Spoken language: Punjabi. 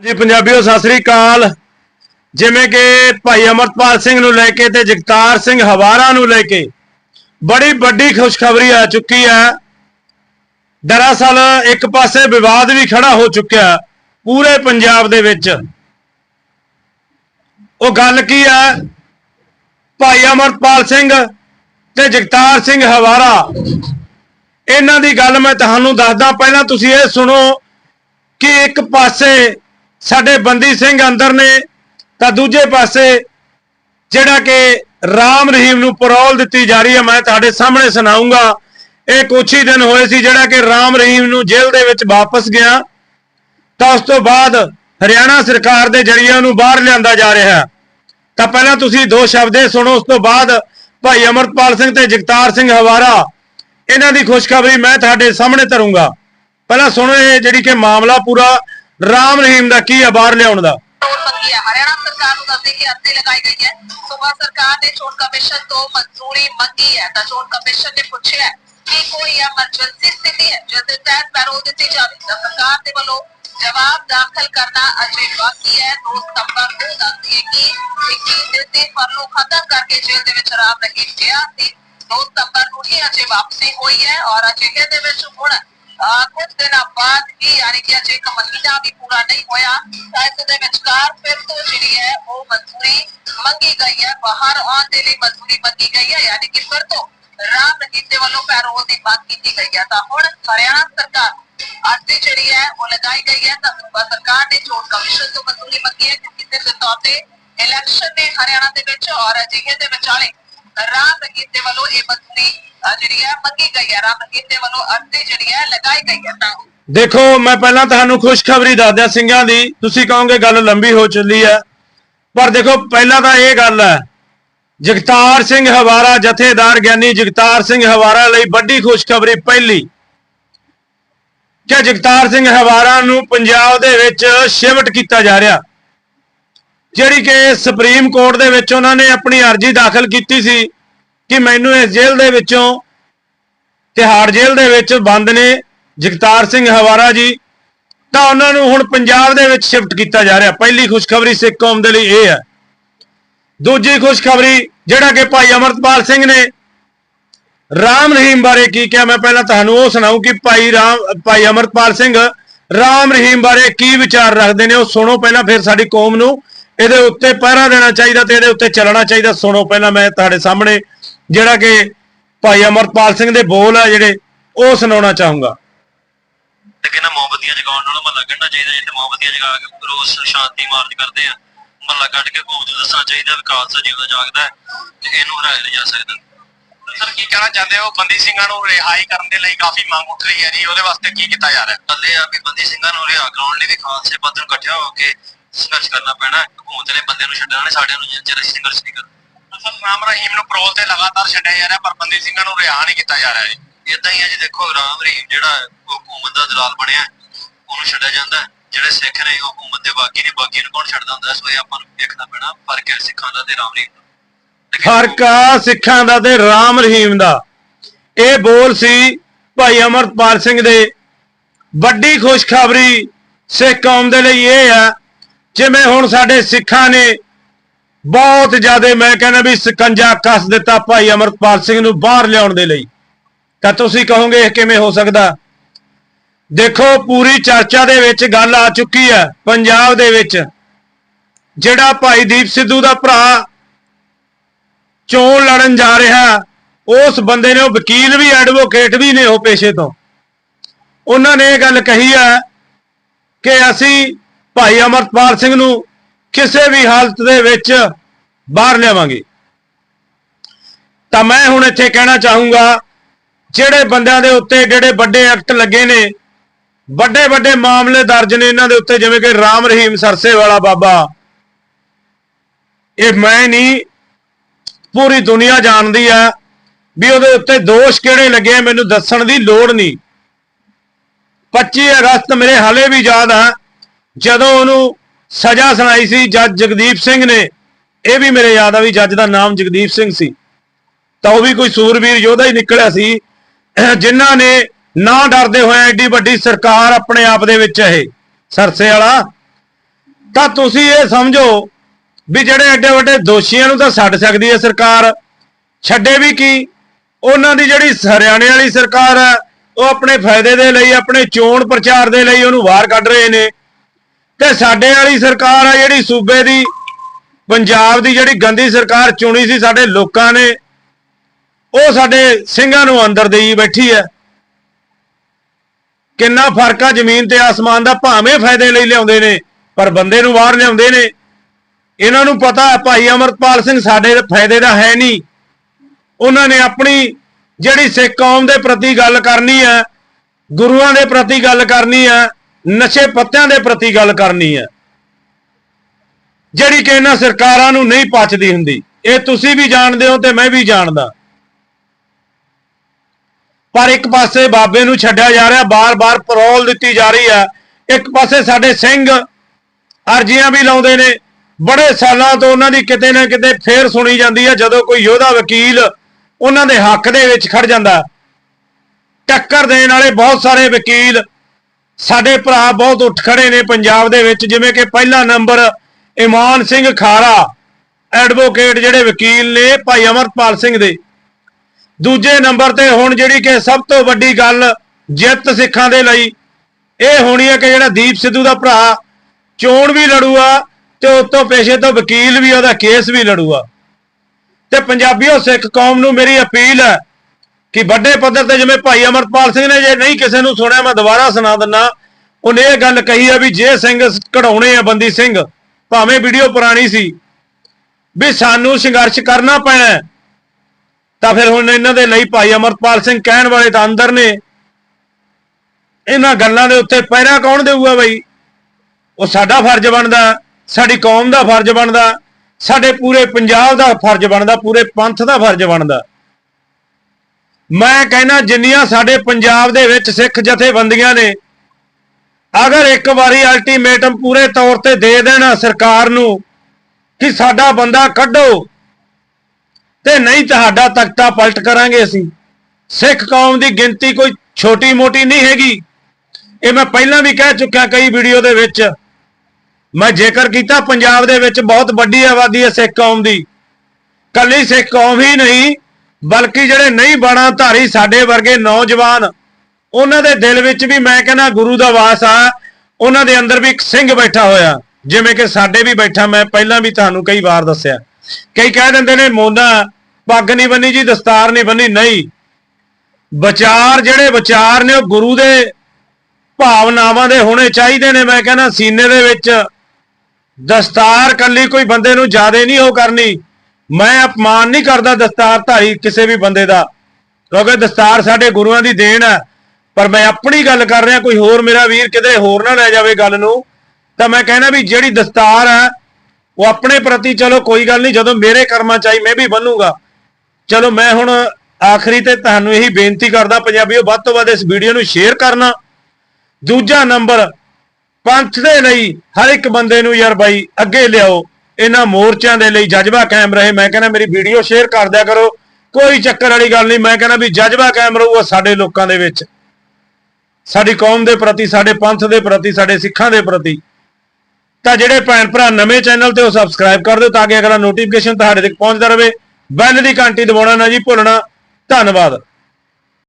ਜੀ ਪੰਜਾਬੀਓ, ਸਤਿ ਸ੍ਰੀ ਅਕਾਲ। ਜਿਵੇਂ ਕਿ ਭਾਈ ਅਮਰਪਾਲ ਸਿੰਘ ਨੂੰ ਲੈ ਕੇ ਤੇ ਜਗਤਾਰ ਸਿੰਘ ਹਵਾਰਾ ਨੂੰ ਲੈ ਕੇ ਬੜੀ ਵੱਡੀ ਖੁਸ਼ਖਬਰੀ ਆ ਚੁੱਕੀ ਹੈ। ਦਰਅਸਲ ਇੱਕ ਪਾਸੇ ਵਿਵਾਦ ਵੀ ਖੜਾ ਹੋ ਚੁੱਕਿਆ ਪੂਰੇ ਪੰਜਾਬ ਦੇ ਵਿੱਚ। ਉਹ ਗੱਲ ਕੀ ਹੈ? ਭਾਈ ਅਮਰਪਾਲ ਸਿੰਘ ਤੇ ਜਗਤਾਰ ਸਿੰਘ ਹਵਾਰਾ, ਇਹਨਾਂ ਦੀ ਗੱਲ ਮੈਂ ਤੁਹਾਨੂੰ ਦੱਸਦਾ, ਪਹਿਲਾਂ ਤੁਸੀਂ ਇਹ ਸੁਣੋ ਕਿ ਇੱਕ ਪਾਸੇ ਸਾਡੇ ਬੰਦੀ ਸਿੰਘ ਅੰਦਰ ਨੇ, ਤਾਂ ਦੂਜੇ ਪਾਸੇ ਜਿਹੜਾ ਕਿ ਰਾਮ ਰਹੀਮ ਨੂੰ ਪਰੋਲ ਦਿੱਤੀ ਜਾ ਰਹੀ ਹੈ, ਮੈਂ ਤੁਹਾਡੇ ਸਾਹਮਣੇ ਸੁਣਾਉਂਗਾ। ਇਹ ਕੁਛ ਹੀ ਦਿਨ ਹੋਏ ਸੀ ਜਿਹੜਾ ਕਿ ਰਾਮ ਰਹੀਮ ਨੂੰ ਜੇਲ੍ਹ ਦੇ ਵਿੱਚ ਵਾਪਸ ਗਿਆ। ਤਾਂ ਉਸ ਤੋਂ ਬਾਅਦ ਹਰਿਆਣਾ ਸਰਕਾਰ ਦੇ ਜਰੀਏ ਉਹਨੂੰ ਬਾਹਰ ਲਿਆਂਦਾ ਜਾ ਰਿਹਾ ਤਾਂ ਪਹਿਲਾਂ ਤੁਸੀਂ ਦੋ ਸ਼ਬਦ ਸੁਣੋ, ਉਸ ਤੋਂ ਬਾਅਦ ਭਾਈ ਅਮਰਪਾਲ ਸਿੰਘ ਤੇ ਜਗਤਾਰ ਸਿੰਘ ਹਵਾਰਾ, ਇਹਨਾਂ ਦੀ ਖੁਸ਼ਖਬਰੀ ਮੈਂ ਤੁਹਾਡੇ ਸਾਹਮਣੇ ਧਰੂੰਗਾ ਪਹਿਲਾਂ ਸੁਣੋ ਇਹ ਜਿਹੜੀ ਕਿ ਮਾਮਲਾ ਪੂਰਾ ਰਾਮ ਰਹੀਮ ਦਾ ਕੀ ਹੈ ਬਾਹਰ ਲਿਆਉਣ ਦਾ? ਚੋਣ ਮੰਗੀ ਹੈ ਹਰਿਆਣਾ ਸਰਕਾਰ ਨੂੰ ਦੱਸਦੇ ਕਿ ਅਰਜ਼ੀ ਲਗਾਈ ਗਈ ਹੈ। ਸੂਬਾ ਸਰਕਾਰ ਨੇ ਚੋਣ ਕਮਿਸ਼ਨ ਤੋਂ ਮਨਜ਼ੂਰੀ ਮੰਗੀ ਹੈ। ਤਾਂ ਚੋਣ ਕਮਿਸ਼ਨ ਨੇ ਪੁੱਛਿਆ ਹੈ ਕਿ ਕੋਈ ਐਮਰਜੈਂਸੀ ਸਥਿਤੀ ਹੈ, ਜਿਸ ਦੇ ਤਹਿਤ ਪੈਰੋਲ ਦਿੱਤੀ ਜਾਵੇ ਤਾਂ ਸਰਕਾਰ ਦੇ ਵੱਲੋਂ ਜਵਾਬ ਦਾਖਲ ਕਰਨਾ ਅਜੇ ਬਾਕੀ ਹੈ। 2 ਸਤੰਬਰ ਨੂੰ ਦੱਸਦੀ ਹੈ ਕਿ 21 ਦਿਨ ਦੀ ਫਰਲੋ ਖਤਮ ਕਰਕੇ ਦੇ ਵਿੱਚ ਆਰਾਮ ਰਹੀ ਗਿਆ ਸੀ 2 ਸਤੰਬਰ ਨੂੰ ਹੀ ਅਜੇ ਵਾਪਸੀ ਹੋਈ ਹੈ ਔਰ ਅਜਿਹੇ ਦੇ ਵਿੱਚ ਹੁਣ ਕੁਝ ਦਿਨਾਂ ਬਾਅਦ ਹੀ ਯਾਨੀ ਕਿ ਅਜੇ ਇੱਕ ਮਹੀਨਾ ਵੀ ਪੂਰਾ ਨਹੀਂ ਹੋਇਆ, ਤਾਂ ਇਸ ਦੇ ਵਿਚਕਾਰ ਫਿਰ ਤੋਂ ਜਿਹੜੀ ਹੈ ਉਹ ਮਨਜ਼ੂਰੀ ਮੰਗੀ ਗਈ ਹੈ, ਬਾਹਰ ਆਉਣ ਦੇ ਲਈ ਮਨਜ਼ੂਰੀ ਮੰਗੀ ਗਈ ਹੈ, ਯਾਨੀ ਕਿ ਫਿਰ ਤੋਂ ਰਾਮ ਰਹੀਮ ਦੇ ਵੱਲੋਂ ਪੈਰੋਲ ਦੀ ਮੰਗ ਕੀਤੀ ਗਈ ਹੈ। ਤਾਂ ਹੁਣ ਹਰਿਆਣਾ ਸਰਕਾਰ ਅਰਜ਼ੀ ਜਿਹੜੀ ਹੈ ਉਹ ਲਗਾਈ ਗਈ ਹੈ, ਤਾਂ ਸੂਬਾ ਸਰਕਾਰ ਨੇ ਚੋਣ ਕਮਿਸ਼ਨ ਤੋਂ ਮਨਜ਼ੂਰੀ ਮੰਗੀ ਹੈ, ਕਿਉਂਕਿ ਸਿੱਧੇ ਤੌਰ ਤੇ ਇਲੈਕਸ਼ਨ ਨੇ ਹਰਿਆਣਾ ਦੇ ਵਿੱਚ ਔਰ ਅਜਿਹੇ ਦੇ ਵਿਚਾਲੇ ਰਾਮ ਰਹੀਮ ਦੇ ਵੱਲੋਂ ਇਹ ਮਨਜ਼ੂਰੀ ਜਿਹੜੀ ਹੈ, ਮੰਗੀ ਗਈ ਹੈ। ਰਾਮ ਰਹੀਮ ਦੇ ਵੱਲੋਂ ਅਰਜ਼ੀ ਜਿਹੜੀ ਹੈ, ਲਗਾਈ ਗਈ ਹੈ ਤਾਂ ਦੇਖੋ, ਮੈਂ ਪਹਿਲਾਂ ਤੁਹਾਨੂੰ ਖੁਸ਼ਖਬਰੀ ਦੱਸ ਸਿੰਘਾਂ ਦੀ, ਤੁਸੀਂ ਕਹੋਗੇ ਗੱਲ ਲੰਬੀ ਹੋ ਚੱਲੀ ਹੈ। ਪਰ ਦੇਖੋ, ਪਹਿਲਾਂ ਤਾਂ ਇਹ ਗੱਲ ਹੈ, ਜਗਤਾਰ ਸਿੰਘ ਹਵਾਰਾ, ਜਥੇਦਾਰ ਗਿਆਨੀ ਜਗਤਾਰ ਸਿੰਘ ਹਵਾਰਾ ਲਈ ਵੱਡੀ ਖੁਸ਼ਖਬਰੀ ਪਹਿਲੀ। ਕਿ ਜਗਤਾਰ ਸਿੰਘ ਹਵਾਰਾ ਨੂੰ ਪੰਜਾਬ ਦੇ ਵਿੱਚ ਸ਼ਿਫਟ ਕੀਤਾ ਜਾ ਰਿਹਾ। ਜਿਹੜੀ ਕਿ ਸੁਪਰੀਮ ਕੋਰਟ ਦੇ ਵਿੱਚ ਉਹਨਾਂ ਨੇ ਆਪਣੀ ਅਰਜ਼ੀ ਦਾਖਲ ਕੀਤੀ ਸੀ ਕਿ ਮੈਨੂੰ ਇਸ ਜੇਲ੍ਹ ਦੇ ਵਿੱਚੋਂ ਤਿਹਾੜ ਜੇਲ੍ਹ ਦੇ ਵਿੱਚ ਬੰਦ ਨੇ ਜਗਤਾਰ ਸਿੰਘ ਹਵਾਰਾ ਜੀ। ਤਾਂ ਉਹਨਾਂ ਨੂੰ ਹੁਣ ਪੰਜਾਬ ਦੇ ਵਿੱਚ ਸ਼ਿਫਟ ਕੀਤਾ ਜਾ ਰਿਹਾ। ਪਹਿਲੀ ਖੁਸ਼ਖਬਰੀ ਸਿੱਖ ਕੌਮ ਦੇ ਲਈ ਇਹ ਹੈ। ਦੂਜੀ ਖੁਸ਼ਖਬਰੀ ਜਿਹੜਾ ਕਿ ਭਾਈ ਅਮਰਤਪਾਲ ਸਿੰਘ ਨੇ ਰਾਮ ਰਹੀਮ ਬਾਰੇ ਕੀ ਕਿਹਾ, ਮੈਂ ਪਹਿਲਾਂ ਤੁਹਾਨੂੰ ਉਹ ਸੁਣਾਉ ਕਿ ਭਾਈ ਰਾਮ, ਭਾਈ ਅਮਰਤਪਾਲ ਸਿੰਘ ਰਾਮ ਰਹੀਮ ਬਾਰੇ ਕੀ ਵਿਚਾਰ ਰੱਖਦੇ ਨੇ, ਉਹ ਸੁਣੋ ਪਹਿਲਾਂ ਫਿਰ ਸਾਡੀ ਕੌਮ ਨੂੰ। ਇਹਦੇ ਉੱਤੇ ਪਹਿਰਾ ਦੇਣਾ ਚਾਹੀਦਾ ਤੇ ਇਹਦੇ ਉੱਤੇ ਚੱਲਣਾ ਚਾਹੀਦਾ। ਸੁਣੋ ਪਹਿਲਾਂ ਮੈਂ ਤੁਹਾਡੇ ਸਾਹਮਣੇ ਜਿਹੜਾ ਕਿ ਭਾਈ ਅਮਰਤਪਾਲ ਸਿੰਘ ਦੇ ਬੋਲ ਆ ਜਿਹੜੇ ਉਹ ਸੁਣਾਉਣਾ ਚਾਹੂੰਗਾ। ਤੇ ਕਹਿੰਦਾ ਮੋਮਬਤੀਆਂ ਜਗਾਉਣ ਨਾਲ ਮਹੱਲਾ ਕੱਢਣਾ ਚਾਹੀਦਾ ਜਿੱਥੇ ਮੋਮਬਤੀਆਂ ਜਗਾ ਕੇ ਰੋਜ਼ ਸ਼ਾਂਤੀ ਮਾਰਚ ਕਰਦੇ ਆ ਮਹੱਲਾ ਕੱਢ ਕੇ ਕੌਮ ਨੂੰ ਦੱਸਣਾ ਚਾਹੀਦਾ ਵੀ ਖਾਲਸਾ ਜਿਉਂਦਾ ਜਾਗਦਾ ਹੈ ਤੇ ਇਹਨੂੰ ਹਰਾਇਆ ਨਹੀਂ ਜਾ ਸਕਦਾ। ਸਰ ਕੀ ਕਹਿਣਾ ਚਾਹੁੰਦੇ ਹੋ? ਬੰਦੀ ਸਿੰਘਾਂ ਨੂੰ ਰਿਹਾਈ ਕਰਨ ਦੇ ਲਈ ਕਾਫੀ ਮੰਗ ਉੱਠ ਰਹੀ ਹੈ ਜੀ ਉਹਦੇ ਵਾਸਤੇ ਕੀ ਕੀਤਾ ਜਾ ਰਿਹਾ ਇਹ ਆ ਵੀ ਬੰਦੀ ਸਿੰਘਾਂ ਨੂੰ ਰਿਹਾ ਕਰਾਉਣ ਲਈ ਵੀ ਖਾਲਸੇ ਪੰਥ ਨੂੰ ਇਕੱਠਿਆ ਹੋ ਕੇ ਸੰਘਰਸ਼ ਕਰਨਾ ਪੈਣਾ ਹੈ। ਹਕੂਮਤ ਨੇ ਬੰਦੇ ਨੂੰ ਛੱਡਣਾ ਨਹੀਂ ਸਾਡਿਆਂ ਨੂੰ ਅਸੀਂ ਸੰਘਰਸ਼ ਨਹੀਂ ਕਰਨਾ। ਸਰ ਰਹੀਮ ਨੂੰ ਪਰੋਲ ਤੇ ਲਗਾਤਾਰ ਛੱਡਿਆ ਜਾ ਰਿਹਾ ਪਰ ਬੰਦੀ ਸਿੰਘਾਂ ਨੂੰ ਰਿਹਾ ਨਹੀਂ ਕੀਤਾ ਜਾ ਰਿਹਾ ਜੀ। ਇਦਾਂ ਹੀ ਹੈ ਦੇਖੋ, ਰਾਮ ਰਹੀਮ ਜਿਹੜਾ ਹਕੂਮਤ ਦਾ ਦਲਾਲ ਬਣਿਆ, ਉਹਨੂੰ ਛੱਡਿਆ ਜਾਂਦਾ। ਜਿਹੜੇ ਸਿੱਖ ਨੇ, ਉਹ ਹਕੂਮਤ ਦੇ ਬਾਗੀ ਨੇ। ਬਾਗੀ ਨੂੰ ਕੌਣ ਛੱਡਦਾ ਹੁੰਦਾ? ਸੋ ਇਹ ਆਪਾਂ ਨੂੰ ਵੇਖਣਾ ਪੈਣਾ, ਫ਼ਰਕ ਹੈ ਸਿੱਖਾਂ ਦਾ ਤੇ ਰਾਮ ਰਹੀਮ ਦਾ। ਫ਼ਰਕ ਆ ਸਿੱਖਾਂ ਦਾ ਤੇ ਰਾਮ ਰਹੀਮ ਦਾ। ਇਹ ਬੋਲ ਸੀ ਭਾਈ ਅਮਰਪਾਲ ਸਿੰਘ ਦੇ। ਵੱਡੀ ਖੁਸ਼ਖਬਰੀ ਸਿੱਖ ਕੌਮ ਦੇ ਲਈ ਇਹ ਆ, ਜਿਵੇਂ ਹੁਣ ਸਾਡੇ ਸਿੱਖਾਂ ਨੇ ਬਹੁਤ ਜ਼ਿਆਦਾ ਮੈਂ ਕਹਿੰਦਾ ਵੀ ਸਕੰਜਾ ਕੱਸ ਦਿੱਤਾ ਭਾਈ ਅਮਰਪਾਲ ਸਿੰਘ ਨੂੰ ਬਾਹਰ ਲਿਆਉਣ ਦੇ ਲਈ। ਤਾਂ ਤੁਸੀਂ ਕਹੋਗੇ ਇਹ ਕਿਵੇਂ ਹੋ ਸਕਦਾ? ਦੇਖੋ, ਪੂਰੀ ਚਰਚਾ ਦੇ ਵਿੱਚ ਗੱਲ ਆ ਚੁੱਕੀ ਹੈ, ਪੰਜਾਬ ਦੇ ਵਿੱਚ। ਜਿਹੜਾ ਭਾਈ ਦੀਪ ਸਿੱਧੂ ਦਾ ਭਰਾ ਚੋਣ ਲੜਨ ਜਾ ਰਿਹਾ, ਉਸ ਬੰਦੇ ਨੇ ਉਹ ਵਕੀਲ ਵੀ ਐਡਵੋਕੇਟ ਵੀ ਨੇ ਉਹ ਪੇਸ਼ੇ ਤੋਂ। ਉਹਨਾਂ ਨੇ ਇਹ ਗੱਲ ਕਹੀ ਹੈ ਕਿ ਅਸੀਂ ਭਾਈ ਅਮਰਪਾਲ ਸਿੰਘ ਨੂੰ ਕਿਸੇ ਵੀ ਹਾਲਤ ਦੇ ਵਿੱਚ ਬਾਹਰ ਲਿਆਵਾਂਗੇ। ਤਾਂ ਮੈਂ ਹੁਣ ਇੱਥੇ ਕਹਿਣਾ ਚਾਹੂੰਗਾ, ਜਿਹੜੇ ਬੰਦਿਆਂ ਦੇ ਉੱਤੇ ਜਿਹੜੇ ਵੱਡੇ ਐਕਟ ਲੱਗੇ ਨੇ ਵੱਡੇ ਵੱਡੇ ਮਾਮਲੇ ਦਰਜ ਨੇ ਇਹਨਾਂ ਦੇ ਉੱਤੇ, ਜਿਵੇਂ ਕਿ ਰਾਮ ਰਹੀਮ ਸਰਸੇ ਵਾਲਾ ਬਾਬਾ। ਇਹ ਮੈਂ ਨਹੀਂ, ਪੂਰੀ ਦੁਨੀਆ ਜਾਣਦੀ ਆ ਵੀ ਉਹਦੇ ਉੱਤੇ ਦੋਸ਼ ਕਿਹੜੇ ਲੱਗੇ ਮੈਨੂੰ ਦੱਸਣ ਦੀ ਲੋੜ ਨਹੀਂ। 25 ਅਗਸਤ ਮੇਰੇ ਹਾਲੇ ਵੀ ਯਾਦ ਆ, ਜਦੋਂ ਉਹਨੂੰ ਸਜ਼ਾ ਸੁਣਾਈ ਸੀ ਜੱਜ ਜਗਦੀਪ ਸਿੰਘ ਨੇ। ਇਹ ਵੀ ਮੇਰੇ ਯਾਦ ਆ ਵੀ ਜੱਜ ਦਾ ਨਾਮ ਜਗਦੀਪ ਸਿੰਘ ਸੀ। ਤਾਂ ਉਹ ਵੀ ਕੋਈ ਸੂਰਬੀਰ ਯੋਧਾ ਹੀ ਨਿਕਲਿਆ ਸੀ। ਜਿਨ੍ਹਾਂ ਨੇ ਨਾ ਡਰਦੇ ਹੋਏ ਐਡੀ ਵੱਡੀ ਸਰਕਾਰ ਆਪਣੇ ਆਪ ਦੇ ਵਿੱਚ ਇਹ ਸਰਸੇ ਵਾਲਾ। ਤਾਂ ਤੁਸੀਂ ਇਹ ਸਮਝੋ ਵੀ ਜਿਹੜੇ ਐਡੇ ਵੱਡੇ ਦੋਸ਼ੀਆਂ ਨੂੰ ਤਾਂ ਛੱਡ ਸਕਦੀ ਹੈ ਸਰਕਾਰ। ਛੱਡੇ ਵੀ ਕੀ? ਉਹਨਾਂ ਦੀ ਜਿਹੜੀ ਹਰਿਆਣੇ ਵਾਲੀ ਸਰਕਾਰ ਹੈ, ਉਹ ਆਪਣੇ ਫਾਇਦੇ ਦੇ ਲਈ, ਆਪਣੇ ਚੋਣ ਪ੍ਰਚਾਰ ਦੇ ਲਈ ਉਹਨੂੰ ਬਾਹਰ ਕੱਢ ਰਹੇ ਨੇ। ਤੇ ਸਾਡੇ ਵਾਲੀ ਸਰਕਾਰ ਆ ਜਿਹੜੀ ਸੂਬੇ ਦੀ, ਪੰਜਾਬ ਦੀ ਜਿਹੜੀ ਗੰਦੀ ਸਰਕਾਰ ਚੁਣੀ ਸੀ ਸਾਡੇ ਲੋਕਾਂ ਨੇ, ਉਹ ਸਾਡੇ ਸਿੰਘਾਂ ਨੂੰ ਅੰਦਰ ਦੇਈ ਬੈਠੀ ਹੈ। ਕਿੰਨਾ ਫ਼ਰਕ ਆ ਜ਼ਮੀਨ ਤੇ ਆਸਮਾਨ ਦਾ, ਭਾਵੇਂ ਫਾਇਦੇ ਲਈ ਲਿਆਉਂਦੇ ਨੇ, ਪਰ ਬੰਦੇ ਨੂੰ ਬਾਹਰ ਲਿਆਉਂਦੇ ਨੇ। ਇਹਨਾਂ ਨੂੰ ਪਤਾ ਹੈ ਭਾਈ ਅਮਰਪਾਲ ਸਿੰਘ ਸਾਡੇ ਫਾਇਦੇ ਦਾ ਹੈ ਨਹੀਂ। ਉਹਨਾਂ ਨੇ ਆਪਣੀ ਜਿਹੜੀ ਸਿੱਖ ਕੌਮ ਦੇ ਪ੍ਰਤੀ ਗੱਲ ਕਰਨੀ ਹੈ, ਗੁਰੂਆਂ ਦੇ ਪ੍ਰਤੀ ਗੱਲ ਕਰਨੀ ਹੈ ਨਸ਼ੇ ਪੱਤਿਆਂ ਦੇ ਪ੍ਰਤੀ ਗੱਲ ਕਰਨੀ ਹੈ। ਜਿਹੜੀ ਕਿ ਇਹਨਾਂ ਸਰਕਾਰਾਂ ਨੂੰ ਨਹੀਂ ਪਚਦੀ ਹੁੰਦੀ। ਇਹ ਤੁਸੀਂ ਵੀ ਜਾਣਦੇ ਹੋ ਤੇ ਮੈਂ ਵੀ ਜਾਣਦਾ। ਪਰ ਇੱਕ ਪਾਸੇ ਬਾਬੇ ਨੂੰ ਛੱਡਿਆ ਜਾ ਰਿਹਾ, ਬਾਰ-ਬਾਰ ਪਰੋਲ ਦਿੱਤੀ ਜਾ ਰਹੀ ਹੈ। ਇੱਕ ਪਾਸੇ ਸਾਡੇ ਸਿੰਘ ਅਰਜ਼ੀਆਂ ਵੀ ਲਾਉਂਦੇ ਨੇ। ਬੜੇ ਸਾਲਾਂ ਤੋਂ ਉਹਨਾਂ ਦੀ ਕਿਤੇ ਨਾ ਕਿਤੇ ਫੇਰ ਸੁਣੀ ਜਾਂਦੀ ਹੈ, ਜਦੋਂ ਕੋਈ ਯੋਧਾ ਵਕੀਲ ਉਹਨਾਂ ਦੇ ਹੱਕ ਦੇ ਵਿੱਚ ਖੜ ਜਾਂਦਾ। ਟੱਕਰ ਦੇਣ ਵਾਲੇ ਬਹੁਤ ਸਾਰੇ ਵਕੀਲ ਸਾਡੇ ਭਰਾ ਬਹੁਤ ਉੱਠ ਖੜੇ ਨੇ ਪੰਜਾਬ ਦੇ ਵਿੱਚ, ਜਿਵੇਂ ਕਿ ਪਹਿਲਾ ਨੰਬਰ ਇਮਾਨ ਸਿੰਘ ਖਾਰਾ ਐਡਵੋਕੇਟ ਜਿਹੜੇ ਵਕੀਲ ਨੇ ਭਾਈ ਅਮਰਪਾਲ ਸਿੰਘ ਦੇ। ਦੂਜੇ ਨੰਬਰ ਤੇ ਹੁਣ ਜਿਹੜੀ ਕਿ ਸਭ ਤੋਂ ਵੱਡੀ ਗੱਲ ਜਿੱਤ ਸਿੱਖਾਂ ਦੇ ਲਈ, ਇਹ ਹੋਣੀ ਹੈ ਕਿ ਜਿਹੜਾ ਦੀਪ ਸਿੱਧੂ ਦਾ ਭਰਾ ਚੋਣ ਵੀ ਲੜੂਗਾ ਤੇ ਉਤੋਂ ਪੇਸ਼ੇ ਤੋਂ ਵਕੀਲ ਵੀ, ਉਹਦਾ ਕੇਸ ਵੀ ਲੜੂਗਾ ਤੇ ਪੰਜਾਬੀਓ ਸਿੱਖ ਕੌਮ ਨੂੰ ਮੇਰੀ ਅਪੀਲ ਹੈ ਕਿ ਵੱਡੇ ਪੱਧਰ ਤੇ ਜਿਵੇਂ ਭਾਈ ਅਮਰਪਾਲ ਸਿੰਘ ਨੇ ਜੇ ਨਹੀਂ ਕਿਸੇ ਨੂੰ ਸੁਣਿਆ, ਮੈਂ ਦੁਬਾਰਾ ਸੁਣਾ ਦਿੰਨਾ। ਉਹਨੇ ਇਹ ਗੱਲ ਕਹੀ ਹੈ ਵੀ ਜੇ ਸਿੰਘ ਕਢਾਉਣੇ ਆ ਬੰਦੀ ਸਿੰਘ, ਭਾਵੇਂ ਵੀਡੀਓ ਪੁਰਾਣੀ ਸੀ, ਵੀ ਸਾਨੂੰ ਸੰਘਰਸ਼ ਕਰਨਾ ਪੈਣਾ। ਤਾਂ ਫਿਰ ਹੁਣ ਇਹਨਾਂ ਦੇ ਲਈ ਭਾਈ ਅਮਰਪਾਲ ਸਿੰਘ ਕਹਿਣ ਵਾਲੇ ਤਾਂ ਅੰਦਰ ਨੇ। ਇਹਨਾਂ ਗੱਲਾਂ ਦੇ ਉੱਤੇ ਪਹਿਰਾ ਕੌਣ ਦੇਊਗਾ ਬਈ? ਉਹ ਸਾਡਾ ਫਰਜ਼ ਬਣਦਾ, ਸਾਡੀ ਕੌਮ ਦਾ ਫਰਜ਼ ਬਣਦਾ, ਸਾਡੇ ਪੂਰੇ ਪੰਜਾਬ ਦਾ ਫਰਜ਼ ਬਣਦਾ, ਪੂਰੇ ਪੰਥ ਦਾ ਫਰਜ਼ ਬਣਦਾ। ਮੈਂ ਕਹਿੰਦਾ ਜਿੰਨੀਆਂ ਸਾਡੇ ਪੰਜਾਬ ਦੇ ਵਿੱਚ ਸਿੱਖ ਜਥੇਬੰਦੀਆਂ ਨੇ, ਅਗਰ ਇੱਕ ਵਾਰੀ ਅਲਟੀਮੇਟਮ ਪੂਰੇ ਤੌਰ ਤੇ ਦੇ ਦੇਣਾ ਸਰਕਾਰ ਨੂੰ ਕਿ ਸਾਡਾ ਬੰਦਾ ਕੱਢੋ, ਤੇ ਨਹੀਂ ਤੁਹਾਡਾ ਤਖਤਾ ਪਲਟ ਕਰਾਂਗੇ ਅਸੀਂ। ਸਿੱਖ ਕੌਮ ਦੀ ਗਿਣਤੀ ਕੋਈ ਛੋਟੀ ਮੋਟੀ ਨਹੀਂ ਹੈਗੀ। ਇਹ ਮੈਂ ਪਹਿਲਾਂ ਵੀ ਕਹਿ ਚੁੱਕਿਆ ਕਈ ਵੀਡੀਓ ਦੇ ਵਿੱਚ। ਮੈਂ ਜ਼ਿਕਰ ਕੀਤਾ, ਪੰਜਾਬ ਦੇ ਵਿੱਚ ਬਹੁਤ ਵੱਡੀ ਆਬਾਦੀ ਹੈ ਸਿੱਖ ਕੌਮ ਦੀ। ਕੱਲੀ ਸਿੱਖ ਕੌਮ ਹੀ ਨਹੀਂ ਬਲਕਿ ਜਿਹੜੇ ਨਹੀਂ ਬਾਣਾ ਧਾਰੀ ਸਾਡੇ ਵਰਗੇ ਨੌਜਵਾਨ, ਉਹਨਾਂ ਦੇ ਦਿਲ ਵਿੱਚ ਵੀ ਮੈਂ ਕਹਿੰਦਾ ਗੁਰੂ ਦਾ ਵਾਸ ਆ, ਉਹਨਾਂ ਦੇ ਅੰਦਰ ਵੀ ਇੱਕ ਸਿੰਘ ਬੈਠਾ ਹੋਇਆ, ਜਿਵੇਂ ਕਿ ਸਾਡੇ ਵੀ ਬੈਠਾ, ਮੈਂ ਪਹਿਲਾਂ ਵੀ ਤੁਹਾਨੂੰ ਕਈ ਵਾਰ ਦੱਸਿਆ। ਕਈ ਕਹਿ ਦਿੰਦੇ ਨੇ, ਮੋਨਾ, ਪੱਗ ਨਹੀਂ ਬੰਨੀ ਜੀ, ਦਸਤਾਰ ਨਹੀਂ ਬੰਨੀ, ਨਹੀਂ। ਵਿਚਾਰ ਜਿਹੜੇ ਵਿਚਾਰ ਨੇ, ਉਹ ਗੁਰੂ ਦੇ ਭਾਵਨਾਵਾਂ ਦੇ ਹੋਣੇ ਚਾਹੀਦੇ ਨੇ, ਮੈਂ ਕਹਿੰਦਾ ਸੀਨੇ ਦੇ ਵਿੱਚ। ਦਸਤਾਰ ਕੱਲੀ ਕੋਈ ਬੰਦੇ ਨੂੰ ਜ਼ਿਆਦਾ ਨਹੀਂ ਉਹ ਕਰਨੀ। ਮੈਂ ਅਪਮਾਨ ਨਹੀਂ ਕਰਦਾ ਦਸਤਾਰਧਾਰੀ ਕਿਸੇ ਵੀ ਬੰਦੇ ਦਾ, ਕਿਉਂਕਿ ਦਸਤਾਰ ਸਾਡੇ ਗੁਰੂਆਂ ਦੀ ਦੇਣ ਹੈ। ਪਰ ਮੈਂ ਆਪਣੀ ਗੱਲ ਕਰ ਰਿਹਾ, ਕੋਈ ਹੋਰ ਮੇਰਾ ਵੀਰ ਕਿਤੇ ਹੋਰ ਨਾ ਲੈ ਜਾਵੇ ਗੱਲ ਨੂੰ, ਤਾਂ ਮੈਂ ਕਹਿੰਦਾ ਵੀ ਜਿਹੜੀ ਦਸਤਾਰ ਹੈ, ਉਹ ਆਪਣੇ ਪ੍ਰਤੀ ਚਲੋ ਕੋਈ ਗੱਲ ਨਹੀਂ, ਜਦੋਂ ਮੇਰੇ ਕਰਮਾਂ ਚ ਆਈ ਮੈਂ ਵੀ ਬੰਨੂਗਾ। ਚਲੋ ਮੈਂ ਹੁਣ ਆਖਰੀ ਤੇ ਤੁਹਾਨੂੰ ਇਹੀ ਬੇਨਤੀ ਕਰਦਾ, ਪੰਜਾਬੀਓ, ਵੱਧ ਤੋਂ ਵੱਧ ਇਸ ਵੀਡੀਓ ਨੂੰ ਸ਼ੇਅਰ ਕਰਨਾ। ਦੂਜਾ ਨੰਬਰ, ਪੰਥ ਦੇ ਲਈ ਹਰ ਇੱਕ ਬੰਦੇ ਨੂੰ ਯਾਰ ਬਾਈ, ਅੱਗੇ ਲਿਆਓ। ਇਹਨਾਂ ਮੋਰਚਿਆਂ ਦੇ ਲਈ ਜਜ਼ਬਾ ਕਾਇਮ ਰਹੇ। ਮੈਂ ਕਹਿੰਦਾ, ਮੇਰੀ ਵੀਡੀਓ ਸ਼ੇਅਰ ਕਰ ਦਿਆ ਕਰੋ। ਕੋਈ ਚੱਕਰ ਵਾਲੀ ਗੱਲ ਨਹੀਂ। ਮੈਂ ਕਹਿੰਦਾ ਵੀ ਜਜ਼ਬਾ ਕਾਇਮ ਰਹੂਗਾ ਸਾਡੇ ਲੋਕਾਂ ਦੇ ਵਿੱਚ। ਸਾਡੀ ਕੌਮ ਦੇ ਪ੍ਰਤੀ, ਸਾਡੇ ਪੰਥ ਦੇ ਪ੍ਰਤੀ, ਸਾਡੇ ਸਿੱਖਾਂ ਦੇ ਪ੍ਰਤੀ। ਤਾਂ ਜਿਹੜੇ ਭੈਣ ਭਰਾ ਨਵੇਂ ਚੈਨਲ ਤੇ ਉਹ ਸਬਸਕ੍ਰਾਈਬ ਕਰ ਦਿਓ ਤਾਂ ਕਿ ਅਗਲਾ ਨੋਟੀਫਿਕੇਸ਼ਨ ਤੁਹਾਡੇ ਤੱਕ ਪਹੁੰਚਦਾ ਰਹੇ। ਬੈਲ ਦੀ ਘੰਟੀ ਦਬਾਉਣਾ ਨਾ ਜੀ ਭੁੱਲਣਾ। ਧੰਨਵਾਦ।